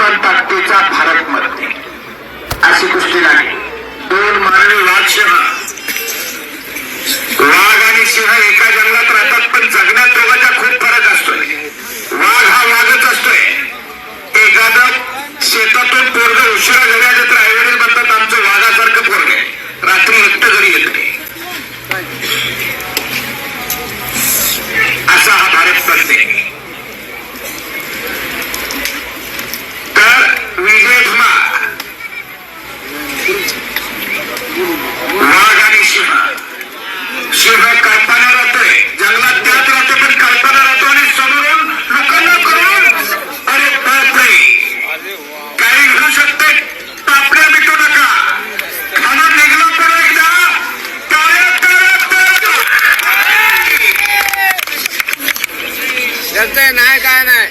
नौजवान ताकदीचा भारत मध्ये अशी कुस्ती लागली दोन मानवी वाघशिंह वाघ आणि सिंह एका जंगलात राहतात पण जगण्यात दोघांचा खूप फरक असतोय. वाघ हा वाघच असतोय. एखादं शेतातून पोरग उशिरा घरी सिंह कळताना राहतोय. जंगलात त्यात राहतो पण कळताना राहतो आणि समोरून लोकांना करून अरे बापरे काही घडू शकते टापड्या मिटू नका. खाणं निघलं तर एकदा. टाळ्या, टाळ्या, टाळ्या. नाही काय नाही.